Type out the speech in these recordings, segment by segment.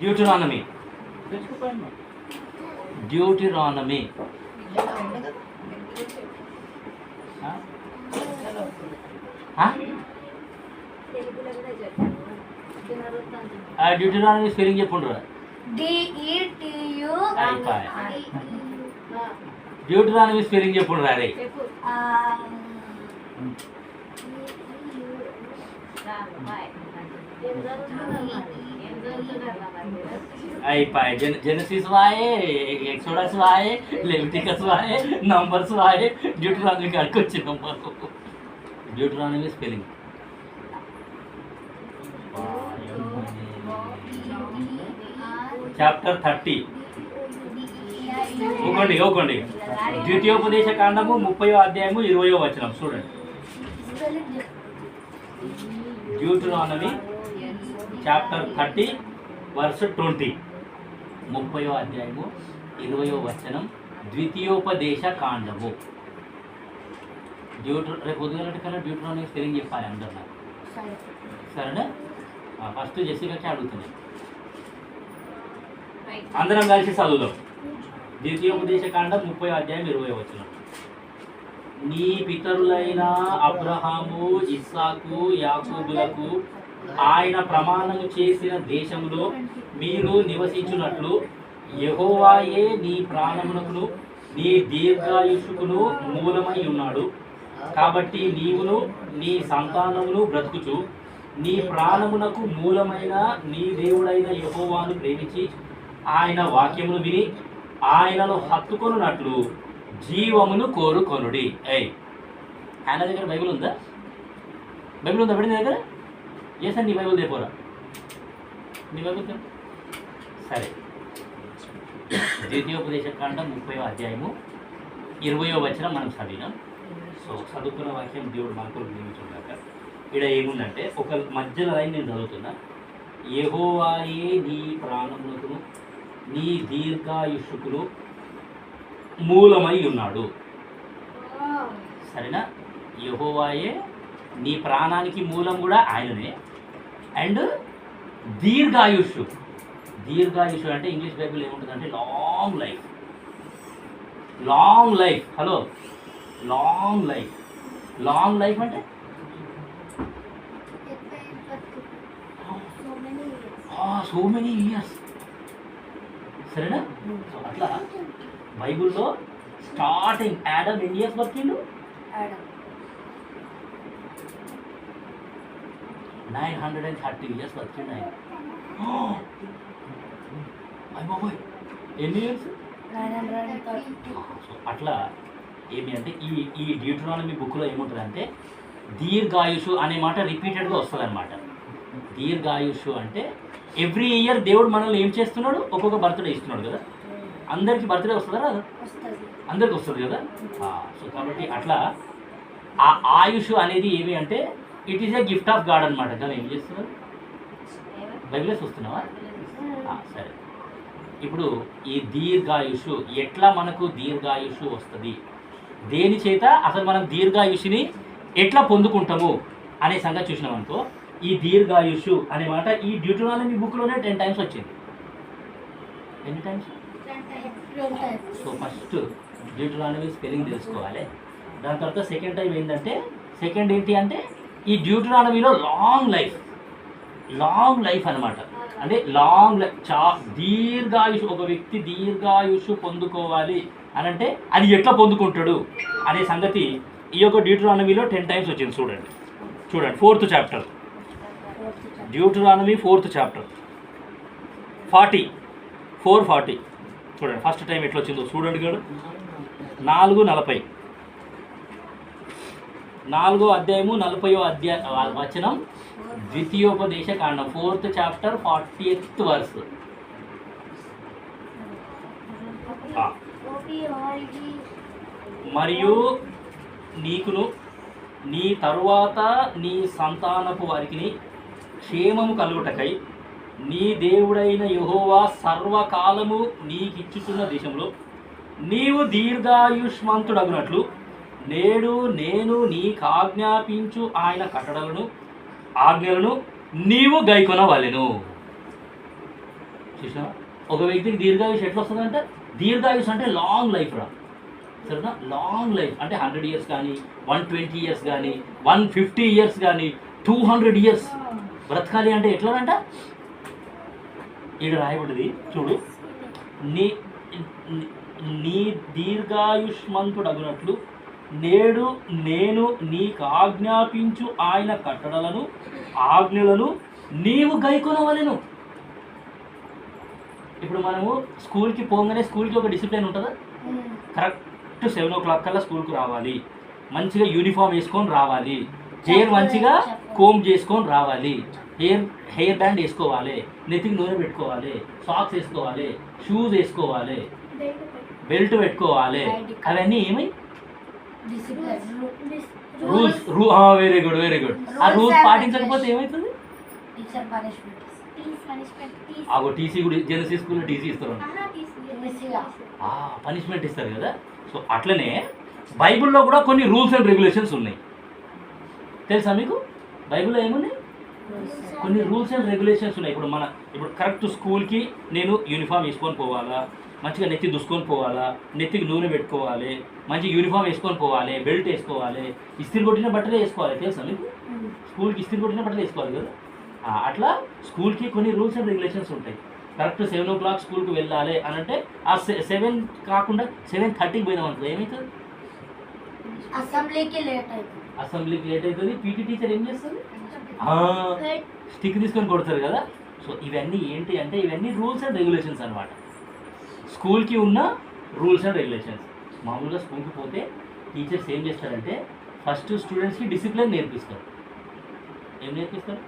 డ్యూటిరానమీ. డ్యూటిరానమీ. డ్యూటిరానమీ spelling చెప్పుండ్రు డ్యూటిరానమీ spelling చెప్పుండ్రు అరే చెప్పు ఏం చదువుతున్నారు ఏం చదువుతున్నారు అయిపోయి జెన జెనసిస్ వాయే ఎక్సోడస్ వాయే లెవిటికస్ వాయే నంబర్స్ వాయే డ్యూటరానమీ కాడికి వచ్చి number Deuteronomy spelling chapter thirty ఒకండి ఒకండి ద్వితీయోపదేశ కాండము ముప్పయో అధ్యాయము ఇరవయో వచనం చూడండి. Deuteronomy chapter thirty verse twenty ముప్పయో అధ్యాయము ఇరవయో వచనం ద్వితీయోపదేశ కాండము. డ్యూటర్ రేపు ఉదయాలంటే కన్నా డ్యూటరానమీ తెలియని చెప్పాలి అందరు నాకు సరేనా ఫస్ట్ జెసికాకి అడుగుతున్నాయి అందరం కలిసి చదువుదాం. ద్వితీయోపదేశ కాండం ముప్పై అధ్యాయం ఇరవై వచ్చిన నీ పితరులైన అబ్రహాము ఇస్సాకు యాకూబులకు ఆయన ప్రమాణము చేసిన దేశంలో మీరు నివసించినట్లు యహోవాయే నీ ప్రాణమునకును నీ దీర్ఘాయుషుకును మూలమై ఉన్నాడు. కాబట్టి నీవును నీ సంతానమును బ్రతుకుచు. నీ ప్రాణమునకు మూలమైన నీ దేవుడైన యహోవాను ప్రేమించి ఆయన వాక్యమును విని ఆయనను హత్తుకొనున్నట్లు జీవమును కోరుకొనుడి. ఏ ఆయన దగ్గర బైబిల్ ఉందా? బైబిల్ ఉందా? పడింది దగ్గర. ఏ సార్ నీ బైబిల్ దేపోరా నీ బైబిల్ సరే ద్వితీయోపదేశ కాండం ముప్పై అధ్యాయము ఇరవయో వచనం మనం చదివినాం సో చదువుకున్న వాక్యం దేవుడు మనకు నియమించున్నాక ఇక్కడ ఏముందంటే ఒక మధ్యలో లైన్ నేను చదువుతున్నా యెహోవాయే నీ ప్రాణమునకును నీ దీర్ఘాయుషుకును మూలమై ఉన్నాడు సరేనా యెహోవాయే నీ ప్రాణానికి మూలం కూడా ఆయననే అండ్ దీర్ఘాయుష్. దీర్ఘాయుష్ అంటే ఇంగ్లీష్ బైబిల్ ఏముంటుందంటే long life. Long life. Hello. Long life. Long life అంటే? So many years. సరేనా? అట్లా. బైబుల్లో స్టార్టింగ్ యాడమ్ ఎన్ years బతికిండు? Nine hundred and 930 years? వచ్చింది ఆయన అయిపోయి ఎన్ని ఇయర్స్ అట్లా ఏమి అంటే ఈ ఈ డ్యూట్రానమీ బుక్లో ఏముంటుందంటే దీర్ఘాయుషు అనే మాట రిపీటెడ్గా వస్తుంది అనమాట దీర్ఘాయుషు అంటే ఎవ్రీ ఇయర్ దేవుడు మనల్ని ఏం చేస్తున్నాడు? ఒక్కొక్క బర్త్డే ఇస్తున్నాడు కదా. అందరికి బర్త్డే వస్తుందా రాదా? అందరికి వస్తుంది కదా? Ah, సో కాబట్టి అట్లా ఆ ఆయుష్ అనేది ఏమి అంటే it is a gift of God అనమాట కానీ ఏం చేస్తున్నారు బైబిలే చూస్తున్నావా? సరే. ఇప్పుడు ఈ దీర్ఘాయుషు ఎట్లా మనకు దీర్ఘాయుషు వస్తుంది? దేని చేత? అసలు మనం దీర్ఘాయుషుని ఎట్లా పొందుకుంటాము? అనే సంగతి చూసినాం అనుకో ఈ దీర్ఘాయుషు అనే మాట ఈ డ్యూటరానమీ బుక్లోనే టెన్ టైమ్స్ వచ్చింది. ఎన్ని times? So first Deuteronomy spelling తెలుసుకోవాలి. దాని తర్వాత సెకండ్ టైం ఏంటంటే సెకండ్ ఏంటి అంటే ఈ డ్యూటరానమీలో లాంగ్ లైఫ్ లాంగ్ లైఫ్ అన్నమాట. అంటే లాంగ్ లైఫ్ చా దీర్ఘాయుష్ ఒక వ్యక్తి దీర్ఘాయుషు పొందుకోవాలి అని అంటే అది ఎట్లా పొందుకుంటాడు అనే సంగతి ఈ యొక్క డ్యూటరానమీలో టెన్ టైమ్స్ వచ్చింది చూడండి. చూడండి fourth chapter Deuteronomy fourth chapter forty four forty చూడండి ఫస్ట్ టైం ఎట్లా వచ్చిందో చూడండి కాదు నాలుగు నలభై. నాలుగో అధ్యాయము నలభయో అధ్యాయ వచనం. ద్వితీయోపదేశ కాండం. Fourth chapter forty eighth verse మరియు నీకును నీ తరువాత నీ సంతానపు వారికి క్షేమము కలుగుటకై నీ దేవుడైన యహోవా సర్వకాలము నీకిచ్చుతున్న దేశంలో నీవు దీర్ఘాయుష్మంతుడగునట్లు నేడు నేను నీకు ఆజ్ఞాపించు ఆయన కట్టడలను ఆజ్ఞలను నీవు గైకొనవలెను. చూసినా? ఒక వ్యక్తికి దీర్ఘాయుష్ ఎట్లా వస్తుందంటే దీర్ఘాయుష్ అంటే లాంగ్ లైఫ్ రా. సరేనా? లాంగ్ లైఫ్ అంటే హండ్రెడ్ ఇయర్స్ కానీ వన్ ట్వంటీ ఇయర్స్ కానీ వన్ ఫిఫ్టీ ఇయర్స్ కానీ టూ హండ్రెడ్ ఇయర్స్ బ్రతకాలి అంటే ఎట్లానంట? ఇక్కడ రాయబడింది చూడు. నీ నీ దీర్ఘాయుష్మంతుడు అగునట్లు నేడు నేను నీకు ఆజ్ఞాపించు ఆయన కట్టడలను ఆజ్ఞలను నీవు గైకొనవలెను. ఇప్పుడు మనము స్కూల్కి పోగానే స్కూల్కి ఒక డిసిప్లిన్ ఉంటుందా? కరెక్ట్ సెవెన్ ఓ క్లాక్ కల్లా స్కూల్కి రావాలి. మంచిగా యూనిఫామ్ వేసుకొని రావాలి. హెయిర్ మంచిగా కోమ్ చేసుకొని రావాలి. హెయిర్ హెయిర్ బ్యాండ్ వేసుకోవాలి. నెత్తికి నూనె పెట్టుకోవాలి. సాక్స్ వేసుకోవాలి. షూస్ వేసుకోవాలి. బెల్ట్ పెట్టుకోవాలి. అవన్నీ ఏమై రూల్స్ రూ వెరీ గుడ్ వెరీ గుడ్ ఆ రూల్స్ పాటించకపోతే ఏమవుతుంది టీచర్ పనిష్మెంట్ ఆ టీసీ కూడా జెన్సీ స్కూల్లో టీసీ ఇస్తారు. మిస్సిగా పనిష్మెంట్ ఇస్తారు కదా. సో అట్లనే బైబిల్లో కూడా కొన్ని రూల్స్ అండ్ రెగ్యులేషన్స్ ఉన్నాయి. తెలుసా మీకు? బైబిల్లో ఏమున్నాయి? కొన్ని రూల్స్ అండ్ రెగ్యులేషన్స్ ఉన్నాయి. ఇప్పుడు మన ఇప్పుడు కరెక్ట్ స్కూల్కి నేను యూనిఫామ్ వేసుకొని పోవాలా? మంచిగా నెత్తి దుసుకొని పోవాలా? నెత్తికి నూనె పెట్టుకోవాలి మంచి యూనిఫామ్ వేసుకొని పోవాలి బెల్ట్ వేసుకోవాలి ఇస్త్రీ కొట్టిన బట్టలే వేసుకోవాలి తెలుసా మీకు? స్కూల్కి ఇస్త్రీ కొట్టిన బట్టలు వేసుకోవాలి కదా? అట్లా స్కూల్కి కొన్ని రూల్స్ అండ్ రెగ్యులేషన్స్ ఉంటాయి. కరెక్ట్ సెవెన్ ఓ క్లాక్ స్కూల్కి వెళ్ళాలి అని అంటే ఆ సెవెన్ కాకుండా సెవెన్ థర్టీకి పోయినాం అనుకో ఏమవుతుంది అసెంబ్లీకి లేట్ అవుతుంది అసెంబ్లీకి లేట్ అవుతుంది పీటీ టీచర్ ఏం చేస్తుంది? స్టిక్ తీసుకొని కొడతారు కదా? సో ఇవన్నీ ఏంటి అంటే ఇవన్నీ రూల్స్ అండ్ రెగ్యులేషన్స్ అనమాట స్కూల్కి ఉన్న రూల్స్ అండ్ రెగ్యులేషన్స్. మామూలుగా స్కూల్కి పోతే టీచర్స్ ఏం చేస్తారంటే ఫస్ట్ స్టూడెంట్స్కి డిసిప్లిన్ నేర్పిస్తారు. ఏం నేర్పిస్తారు?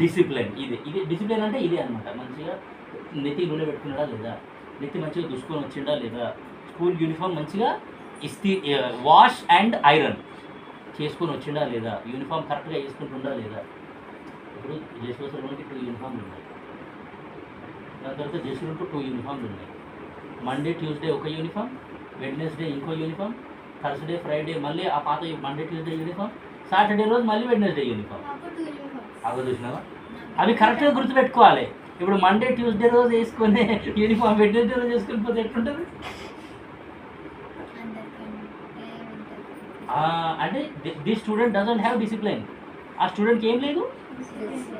డిసిప్లిన్. ఇది ఇది డిసిప్లిన్ అంటే ఇదే అనమాట మంచిగా నెత్తి నూనె పెట్టుకున్నాడా లేదా? నెత్తి మంచిగా దుసుకొని వచ్చిండా లేదా? స్కూల్ యూనిఫామ్ మంచిగా ఇస్తి వాష్ అండ్ ఐరన్. చేసుకొని వచ్చిండా లేదా? యూనిఫామ్ కరెక్ట్గా వేసుకుంటుండా లేదా? ఇప్పుడు జశ్వసరికి టూ యూనిఫామ్లు ఉన్నాయి. దాని తర్వాత జశ్వరుకు టూ యూనిఫామ్లు ఉన్నాయి. మండే ట్యూస్డే ఒక యూనిఫామ్ వెడ్నెస్డే ఇంకో యూనిఫామ్ థర్స్డే ఫ్రైడే మళ్ళీ ఆ పాత మండే ట్యూస్డే యూనిఫామ్ సాటర్డే రోజు మళ్ళీ వెడ్నెస్డే యూనిఫామ్. అవి చూసినావా? అవి కరెక్ట్గా గుర్తుపెట్టుకోవాలి. ఇప్పుడు మండే ట్యూస్డే రోజు వేసుకొని యూనిఫామ్ వెడ్నెస్డే రోజు వేసుకొని పోతే ఎట్లుంటుంది? అంటే the student doesn't have discipline ఆ స్టూడెంట్కి ఏం లేదు?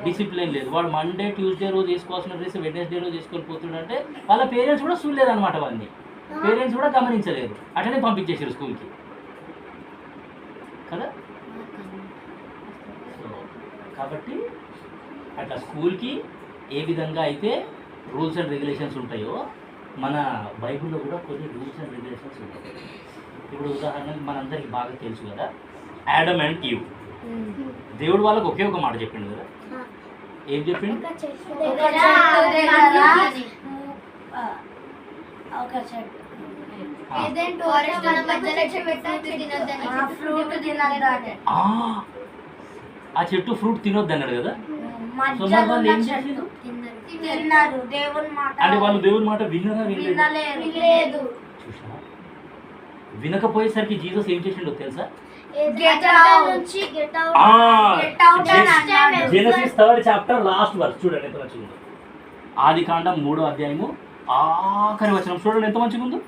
డిసిప్లిన్ లేదు. వాడు మండే ట్యూస్డే రోజు తీసుకోవాల్సిన డ్రెస్ వెడ్నెస్డే రోజు వేసుకొని పోతుండంటే వాళ్ళ పేరెంట్స్ కూడా చూడలేదు అనమాట వాళ్ళని. పేరెంట్స్ కూడా గమనించలేదు. అట్లనే పంపించేసారు స్కూల్కి. కదా? సో కాబట్టి అట్లా స్కూల్కి ఏ విధంగా అయితే రూల్స్ అండ్ రెగ్యులేషన్స్ ఉంటాయో మన బైబిల్లో కూడా కొన్ని రూల్స్ అండ్ రెగ్యులేషన్స్ ఉంటాయి. ఇప్పుడు ఉదాహరణకి మనందరికి బాగా తెలుసు కదా యాడమ్ అండ్ ఈవ్ దేవుడు వాళ్ళకి ఒకే ఒక మాట చెప్పిండు కదా? ఏం చెప్పిండు? ఒక చెట్టు దగ్గర ఆ, చెట్టు. ఫ్రూట్ తినద్దాటే ఆ, ఆ చెట్టు ఫ్రూట్ తినొద్దు అన్నాడు కదా? అంటే వాళ్ళు దేవుని మాట విన్నరా వినలేదు? వినకపోయేసరికి జీసస్ ఏం చేసిండో తెలుసా? Genesis third chapter last verse చూడండి ఎంత మంచిగా ఉందో ఆది కాండం మూడో అధ్యాయము ఆఖరి వచనం. చూడండి ఎంత మంచిగా ఉందో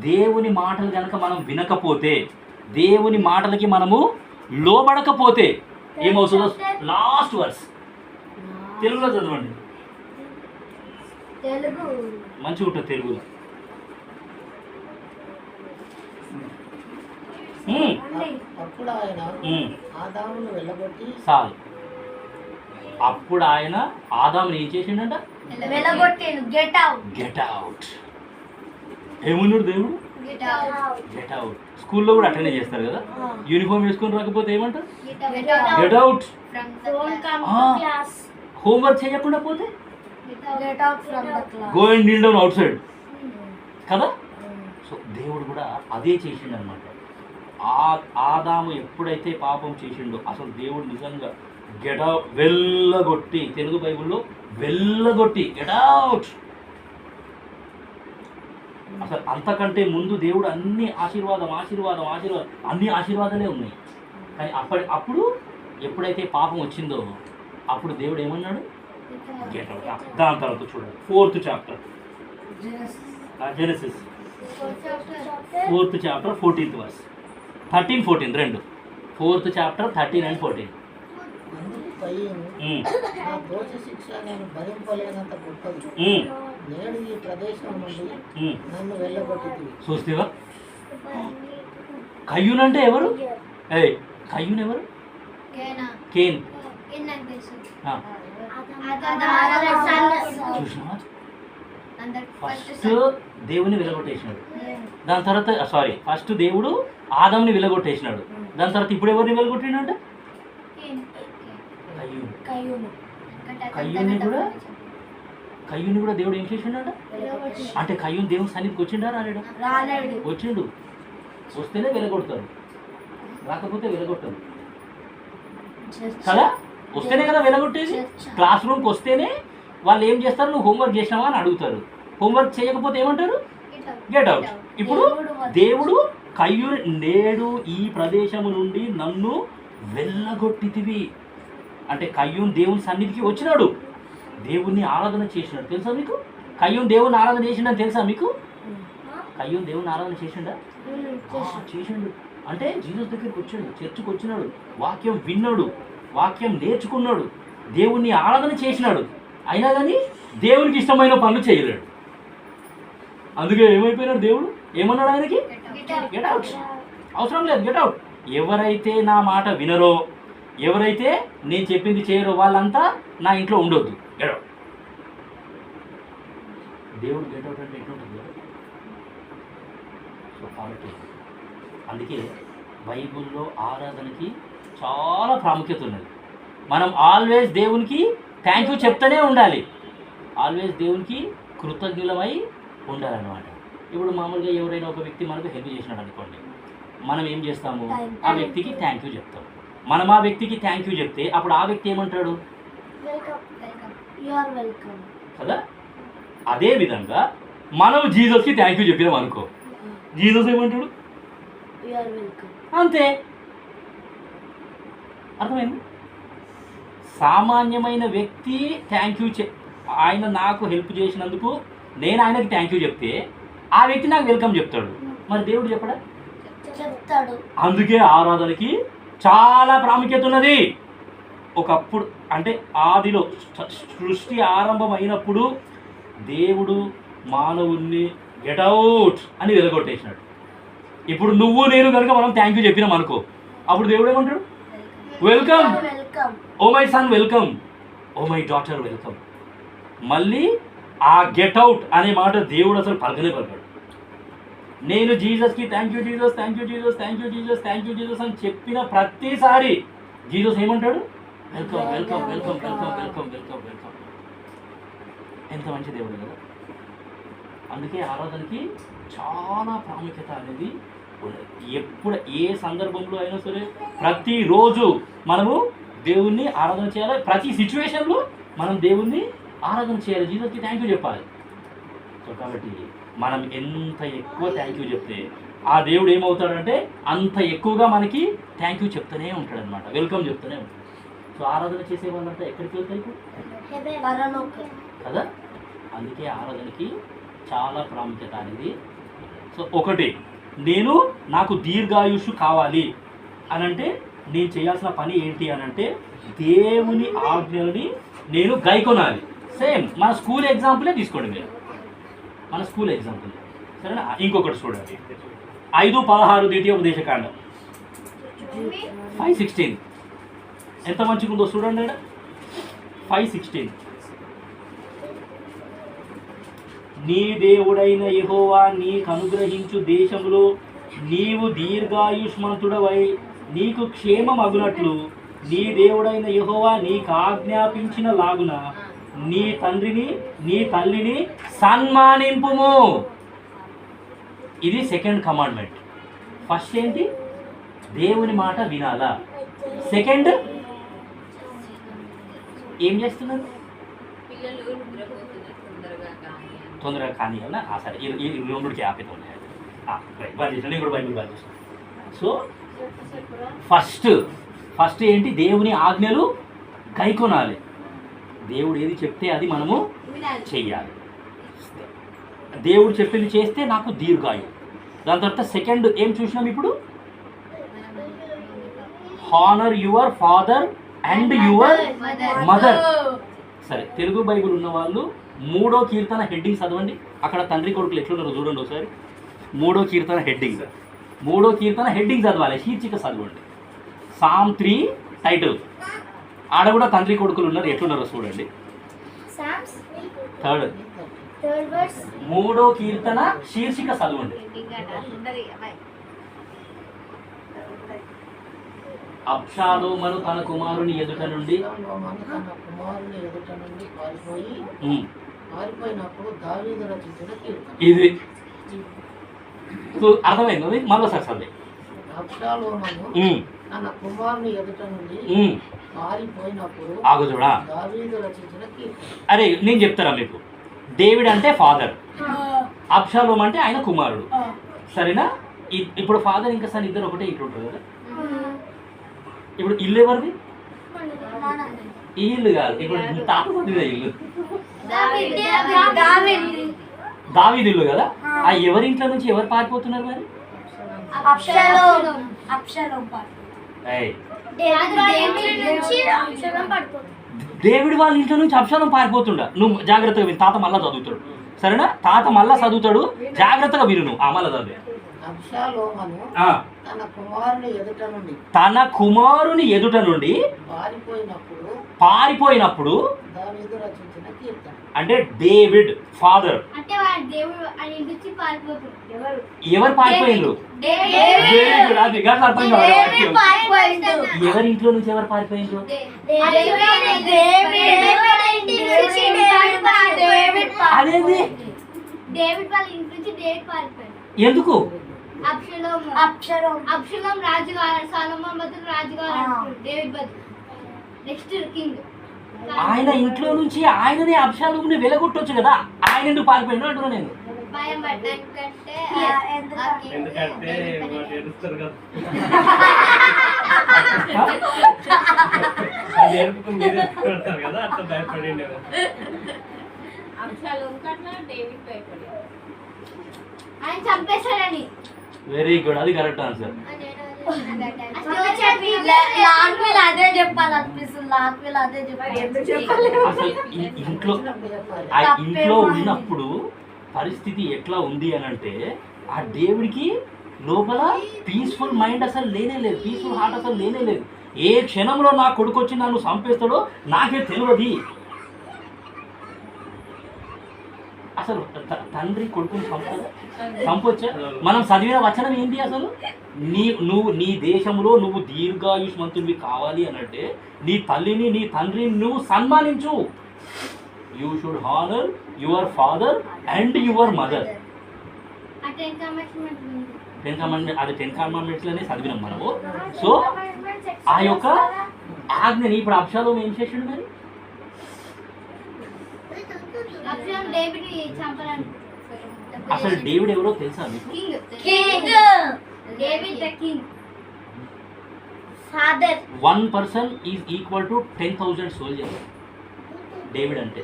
దేవుని మాటలు కనుక మనం వినకపోతే దేవుని మాటలకి మనము లోబడకపోతే ఏమవుతుందో? లాస్ట్ వర్స్ తెలుగులో చదవండి. తెలుగు. మంచిగా ఉంటుంది తెలుగులో. అప్పుడు ఆయన ఆదామును వెళ్ళగొట్టి చాలు అప్పుడు ఆయన ఆదాముని ఏం చేసిండంట? గెట్ అవుట్ గెట్ అవుట్ ఏమన్నాడు దేవుడు? గెట్ అవుట్ గెట్ అవుట్ స్కూల్లో కూడా అటెండ్ చేస్తారు కదా? యూనిఫామ్ వేసుకొని రాకపోతే ఏమంటారు గెట్ అవుట్ హోంవర్క్ చేయకుండా పోతే? Get out from the class go and kneel down outside కదా? సో దేవుడు కూడా అదే చేసిండు అనమాట ఆ ఆదాము ఎప్పుడైతే పాపం చేసిండో అసలు దేవుడు నిజంగా గెట్ అవుట్ వెళ్ళగొట్టి తెలుగు బైబిల్లో వెళ్ళగొట్టి గెట్ అవుట్ అసలు అంతకంటే ముందు దేవుడు అన్ని ఆశీర్వాదం ఆశీర్వాదం ఆశీర్వాదం అన్ని ఆశీర్వాదాలే ఉన్నాయి. కానీ అప్పటి అప్పుడు ఎప్పుడైతే పాపం వచ్చిందో అప్పుడు దేవుడు ఏమన్నాడు? దాని తర్వాత చూడండి. Fourth chapter Genesis fourth chapter fourteenth verse thirteen fourteen రెండు. Fourth chapter thirteen and fourteen. చూస్తేవా కయ్యూన్ అంటే ఎవరు ఏ కయ్యూన్ ఎవరు? కేన్? ఆ, చూసినావా? ఫస్ట్ దేవుని వెలగొట్టేసినాడు. దాని తర్వాత సారీ ఫస్ట్ దేవుడు ఆదంని వెలగొట్టేసినాడు. దాని తర్వాత ఇప్పుడు ఎవరిని వెలగొట్టినాడు కయ్యూన్. కయ్యూని. కూడా కయ్యూని కూడా దేవుడు ఏం చేసిండట? అంటే కయ్యూన్ దేవుని సన్నిధికి వచ్చిండా రాలేడా? రాలేడు. వచ్చిండు. వస్తేనే వెలగొడతారు రాకపోతే వెలగొట్టరు కదా? వస్తేనే కదా వెలగొట్టేది? క్లాస్ రూమ్కి వస్తేనే వాళ్ళు ఏం చేస్తారు? నువ్వు హోంవర్క్ చేసినావా అని అడుగుతారు. హోంవర్క్ చేయకపోతే ఏమంటారు? గెట్ అవుట్ ఇప్పుడు దేవుడు కయ్యు నేడు ఈ ప్రదేశము నుండి నన్ను వెళ్ళగొట్టితివి. అంటే కయ్యూన్ దేవుని సన్నిధికి వచ్చినాడు. దేవుణ్ణి ఆరాధన చేసినాడు. తెలుసా మీకు? కయ్యూన్ దేవుని ఆరాధన చేసిండని తెలుసా మీకు? కయ్యూన్ దేవుని ఆరాధన చేసిండా? చేసిండు. అంటే జీసస్ దగ్గరికి వచ్చాడు. చర్చికి వచ్చినాడు. వాక్యం విన్నాడు. వాక్యం నేర్చుకున్నాడు. దేవుణ్ణి ఆరాధన చేసినాడు. అయినా కానీ దేవునికి ఇష్టమైన పనులు చేయలేడు. అందుకే ఏమైపోయినాడు దేవుడు? ఏమన్నాడు ఆయనకి? గెట్ అవుట్ అవసరం లేదు గెట్ అవుట్ ఎవరైతే నా మాట వినరో ఎవరైతే నేను చెప్పింది చేయరో వాళ్ళంతా నా ఇంట్లో ఉండొద్దు. గెట్ అవుట్ దేవుడు గెట్ అవుట్ అంటే ఎట్లుంటుంది? సో అందుకే బైబిల్లో ఆరాధనకి చాలా ప్రాముఖ్యత ఉన్నది. మనం ఆల్వేస్ దేవునికి థ్యాంక్ యూ చెప్తూనే ఉండాలి. ఆల్వేస్ దేవునికి కృతజ్ఞులమై ఉండాలన్నమాట. ఇప్పుడు మామూలుగా ఎవరైనా ఒక వ్యక్తి మనకు హెల్ప్ చేసినాడు అనుకోండి మనం ఏం చేస్తాము? ఆ వ్యక్తికి థ్యాంక్ యూ చెప్తాం. మనం ఆ వ్యక్తికి థ్యాంక్ యూ చెప్తే అప్పుడు ఆ వ్యక్తి ఏమంటాడు? కదా? అదే విధంగా మనం జీసస్కి థ్యాంక్ యూ చెప్పినాం అనుకో. జీసస్ ఏమంటాడు? అంతే. అర్థమైంది? సామాన్యమైన వ్యక్తి థ్యాంక్ యూ చె ఆయన నాకు హెల్ప్ చేసినందుకు నేను ఆయనకి థ్యాంక్ యూ చెప్తే ఆ వ్యక్తి నాకు వెల్కమ్ చెప్తాడు. మరి దేవుడు చెప్పడా? చెప్తాడు. అందుకే ఆరాధనకి చాలా ప్రాముఖ్యత ఉన్నది. ఒకప్పుడు అంటే ఆదిలో సృష్టి ఆరంభం అయినప్పుడు దేవుడు మానవుణ్ణి గెటౌట్ అని వెలగొట్టేసినాడు. ఇప్పుడు నువ్వు నేను కనుక మనం థ్యాంక్ యూ చెప్పినాం అనుకో అప్పుడు దేవుడు ఏమంటాడు? Welcome welcome oh my son welcome oh my daughter welcome మళ్ళీ ఆ గెట్ అవుట్ అనే మాట దేవుడు అసలు పలకనే పలకాడు. నేను జీజస్కి thank you Jesus thank you Jesus thank you Jesus thank you Jesus అని చెప్పిన ప్రతిసారి జీజస్ ఏమంటాడు? Welcome welcome welcome welcome welcome welcome welcome ఎంత మంచి దేవుడు కదా. అందుకే ఆరాధనకి చాలా ప్రాముఖ్యత అనేది ఎప్పుడు ఏ సందర్భంలో అయినా సరే ప్రతిరోజు మనము దేవుణ్ణి ఆరాధన చేయాలి. ప్రతి సిచ్యువేషన్లో మనం దేవుణ్ణి ఆరాధన చేయాలి. జీసస్కి థ్యాంక్ యూ చెప్పాలి. సో కాబట్టి మనం ఎంత ఎక్కువ థ్యాంక్ యూ చెప్తే ఆ దేవుడు ఏమవుతాడంటే అంత ఎక్కువగా మనకి థ్యాంక్ యూ చెప్తూనే ఉంటాడు అనమాట వెల్కమ్ చెప్తూనే ఉంటాడు. సో ఆరాధన చేసే వాళ్ళంతా ఎక్కడికి వెళ్తారు కదా? అందుకే ఆరాధనకి చాలా ప్రాముఖ్యత అనేది. సో ఒకటి నేను నాకు దీర్ఘాయుషు కావాలి. అని అంటే నేను చేయాల్సిన పని ఏంటి అని అంటే దేవుని ఆజ్ఞలని నేను గైకొనాలి. సేమ్ మన స్కూల్ ఎగ్జాంపులే తీసుకోండి మీరు. మన స్కూల్ ఎగ్జాంపుల్. సరేనా? ఇంకొకటి చూడండి. ఐదు పదహారు ద్వితీయ ఉపదేశకాండం. ఫైవ్ సిక్స్టీన్ ఎంత మంచిగా ఉందో చూడండి ఫైవ్ సిక్స్టీన్ నీ దేవుడైన యహోవా నీకు అనుగ్రహించు దేశంలో నీవు దీర్ఘాయుష్మంతుడవై నీకు క్షేమం అగునట్లు నీ దేవుడైన యహోవా నీకు ఆజ్ఞాపించిన లాగున నీ తండ్రిని నీ తల్లిని సన్మానింపుము. ఇది సెకండ్ కమాండ్మెంట్ ఫస్ట్ ఏంటి? దేవుని మాట వినాలా? సెకండ్ ఏం చేస్తున్నారు? తొందరగా కానీ అని. తొందరగా కానీ అలా ఆ సరే. ఈ రెండుకి చేసిన నేను కూడా బైబిల్ బాగా సో ఫస్ట్ ఫస్ట్ ఏంటి? దేవుని ఆజ్ఞలు గైకొనాలి దేవుడు ఏది చెప్తే అది మనము చెయ్యాలి. దేవుడు చెప్పింది చేస్తే నాకు దీర్ఘాయు దాని తర్వాత సెకండ్ ఏం చూసినాం ఇప్పుడు? Honour your father and your mother సరే తెలుగు బైబిల్ ఉన్న వాళ్ళు మూడో కీర్తన హెడ్డింగ్ చదవండి. అక్కడ తండ్రి కొడుకులు ఎట్లున్నారో చూడండి ఒకసారి. మూడో కీర్తన హెడ్డింగ్. మూడో కీర్తన హెడ్డింగ్ చదవాలి. శీర్షిక చదవండి. సామ్ త్రీ టైటిల్ ఆడ కూడా తండ్రి కొడుకులు ఉన్నారు. ఎట్లున్నారో చూడండి. థర్డ్ థర్డ్ వర్స్ మూడో కీర్తన శీర్షిక చదవండి అబ్షాలోమను తన కుమారుని ఎదుట నుండి అబ్షాలోమను తన కుమారుని ఎదుట నుండి పారిపోయి ఉమ్, పారిపోయినప్పుడు దావీదు రచించిన కీర్తన ఇది అర్థమైంది? అది మరోసారి చదివి. అబ్షాలోమను ఉమ్, తన కుమారుని ఎదుట నుండి ఉమ్, పారిపోయినప్పుడు ఆగు చూడా. దావీదు రచించిన కీర్తన. అరే నేను చెప్తారా మీకు? డేవిడ్ అంటే ఫాదర్ అబ్షాలోం అంటే ఆయన కుమారుడు. సరేనా? ఇప్పుడు ఫాదర్ ఇంకా సన్ ఇద్దరు ఒకటే ఇటు ఉంటారు కదా? ఇప్పుడు ఇల్లు ఎవరిది? ఈ ఇల్లు కాదు. ఇప్పుడు తాత ఇల్లు? దావీది. ఇల్లు కదా? ఆ. ఎవరి ఇంట్లో నుంచి ఎవరు పారిపోతున్నారు మరి? అప్షలోం అప్షలోం అప్షలోం డేవిడ్ వాళ్ళ ఇంట్లో నుంచి అబ్షాలం పారిపోతుండ. నువ్వు జాగ్రత్తగా విను. తాత మళ్ళా చదువుతాడు. సరేనా? తాత మళ్ళా చదువుతాడు. జాగ్రత్తగా విను నువ్వు. ఆ మళ్ళా చదివే. అబ్షాలోమను ఆ, తన కుమారుని ఎదుట నుండి తన కుమారుని ఎదుట నుండి పారిపోయినప్పుడు పారిపోయినప్పుడు దావీదు రచించిన కీర్తన అంటే డేవిడ్ ఫాదర్ ఎవరు ఎవరు పారిపోయిండ్రు డేవిడ్ అది గట్ల అర్థం కావాలి వాక్యం. ఎవరి ఇంట్లో నుంచి ఎవరు పారిపోయిండ్రు అదేంది డేవిడ్ వాళ్ళ ఇంటి నుంచి డేవిడ్ పారిపోయాడు ఎందుకు అప్షలోం అప్షలోం అప్షలోం రాజు సాలమోన్ బదులు రాజు కావాలి డేవిడ్ బదులు నెక్స్ట్ కింగ్ ఆయన ఇంట్లో నుంచి ఆయననే అబ్షాలుని వెలగొట్టొచ్చు కదా. ఆయన ఎందుకు పారిపోయిండు అంటున్నా నేను. ఆయన చంపేశాడని. వెరీ గుడ్ అది కరెక్ట్ ఆన్సర్ అదే చెప్పాలి ఇంట్లో ఆ ఇంట్లో ఉన్నప్పుడు పరిస్థితి ఎట్లా ఉంది అని అంటే ఆ దేవుడికి లోపల పీస్ఫుల్ మైండ్ అసలు లేనే లేదు. పీస్ఫుల్ హార్ట్ అసలు లేనే లేదు. ఏ క్షణంలో నా కొడుకు వచ్చి నన్ను చంపేస్తాడో నాకే తెలియదు అసలు తండ్రి కొడుకుని చంపదా చంపొచ్చా? మనం చదివిన వచనం ఏంటి అసలు? నీ నువ్వు నీ దేశంలో నువ్వు దీర్ఘాయుష్మంతుడివి కావాలి అని అంటే నీ తల్లిని నీ తండ్రిని నువ్వు సన్మానించు. You should honour your father and your mother ten commandment అది టెన్ కమాండ్మెంట్స్లోనే చదివినాం మనము. సో ఆ యొక్క ఆజ్ఞని ఇప్పుడు అబ్షాలో ఏం చేసిండు మరి? అప్షలోం డేవిడ్ చంపడానికి అసలు డేవిడ్ ఎవరో తెలుసా మీకు? One person is equal to ten thousand soldiers David అంటే.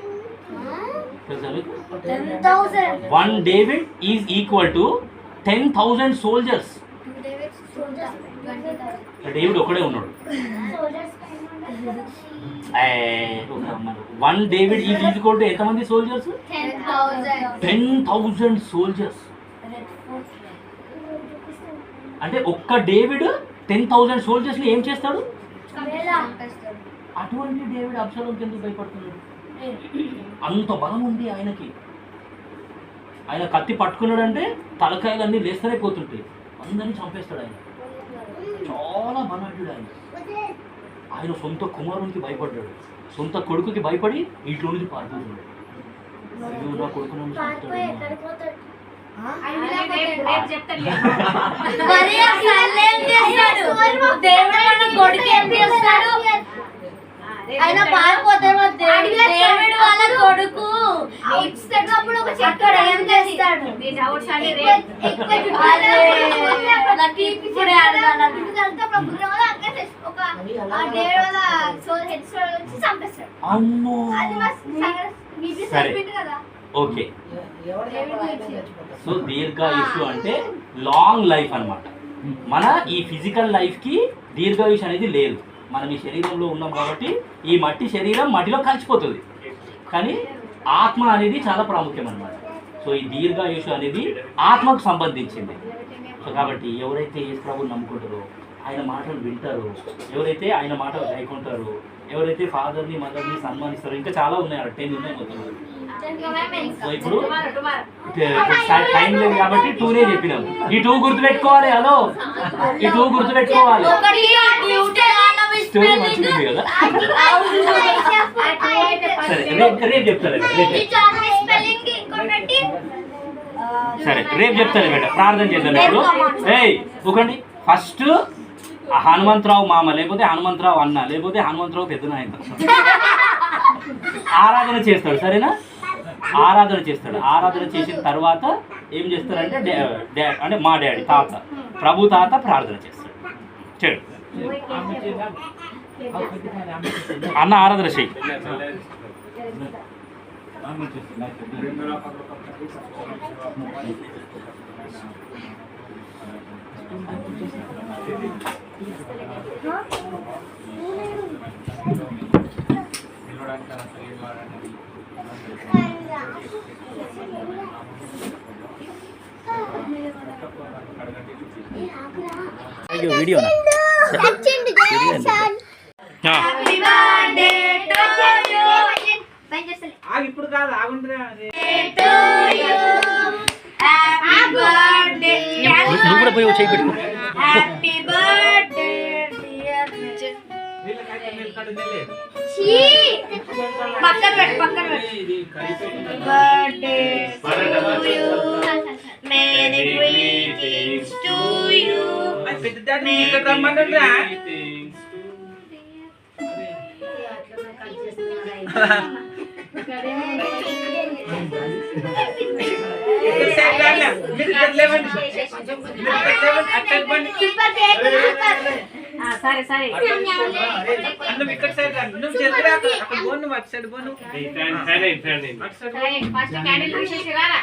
తెలుసా మీకు? One David is equal to ten thousand soldiers David ఒకడే ఉన్నాడు. Soldiers one David is equal to ఎంతమంది సోల్జర్స్ టెన్ థౌజండ్ సోల్జర్స్ అంటే ఒక్క డేవిడ్ టెన్ థౌజండ్ సోల్జర్స్ని ఏం చేస్తాడు? అటువంటి డేవిడ్ అబ్సలంకి ఎందుకు భయపడుతున్నాడు? అంత బలం ఉంది ఆయనకి. ఆయన కత్తి పట్టుకున్నాడంటే తలకాయలన్నీ లేస్తూనే పోతుంటాయి. అందరినీ చంపేస్తాడు ఆయన. చాలా బలహీనుడు ఆయన. ఆయన సొంత కుమారునికి భయపడ్డాడు. సొంత కొడుకుకి భయపడి ఇంట్లో నుంచి పారిపోతున్నాడు అయ్యో, నా కొడుకు ఆయన పారిపోతే మా దేవుడు దేవుడు వాళ్ళ కొడుకు ఇచ్చేటప్పుడు ఒక ఏం చేస్తాడు? నాకు ఇప్పుడే అమ్మో! బీబీ సరే. ఓకే. సో దీర్ఘాయుషు అంటే లాంగ్ లైఫ్ అన్నమాట. మన ఈ ఫిజికల్ లైఫ్కి దీర్ఘాయుష్ అనేది లేదు. మనం ఈ శరీరంలో ఉన్నాం కాబట్టి ఈ మట్టి శరీరం మట్టిలో కలిసిపోతుంది. కానీ ఆత్మ అనేది చాలా ప్రాముఖ్యం అన్నమాట. సో ఈ దీర్ఘాయుషు అనేది ఆత్మకు సంబంధించింది. సో కాబట్టి ఎవరైతే యేసు ప్రభుని నమ్ముకుంటారో ఆయన మాటలు వింటారు. ఎవరైతే ఆయన మాటలు గైకుంటారు ఎవరైతే ఫాదర్ని మదర్ని సన్మానిస్తారో ఇంకా చాలా ఉన్నాయి అక్కడ టెన్ ఉన్నాయి మొత్తం. సో ఇప్పుడు టైం లేదు కాబట్టి టూనే చెప్పినాం. ఈ టూ గుర్తుపెట్టుకోవాలి హలో. ఈ టూ గుర్తుపెట్టుకోవాలి. స్టోరీ మంచిది కదా. సరే రేపు రేపు ఇంకొకటి సరే రేపు చెప్తాను బిడ్డ ప్రార్థన చేద్దాం ఇప్పుడు. ఏయ్ ఒకటి ఫస్ట్ హనుమంతరావు మామ లేకపోతే హనుమంతరావు అన్న లేకపోతే హనుమంతరావు పెద్ద నాయన ఆరాధన చేస్తాడు సరేనా? ఆరాధన చేస్తాడు. ఆరాధన చేసిన తర్వాత ఏం చేస్తారంటే డా- అంటే మా డాడీ తాత ప్రభు తాత ప్రార్థన చేస్తాడు చెడు. అన్న ఆరాధన చెయ్యి. అయ్యో వీడియోనా ఇప్పుడు కాదు ఆగుంటుందా టు యు హ్యాపీ బర్త్డే నువ్వు కూడా పోయి చేయి పెట్టుకో. పక్కన పెట్టు పక్కన పెట్టు birthday to you many greetings to you పెద్ద డాడీ ఇక్కడ రమ్మన్నాడురా. ఇక్కడ సైడ్ రాలే. మీరు ఇక్కడ లేవండి. మీరు ఇక్కడ లేవండి. అటు సైడ్ పోండి. సూపర్ కేక్ సూపర్ సరే సరే నువ్వు ఇక్కడ సైడ్ రా. నువ్వు చెరుకు అక్కడ అక్కడ పో నువ్వు అటు సైడ్ పో నువ్వు. అటు సైడ్ ఫస్ట్ క్యాండిల్ తీసేసి రారా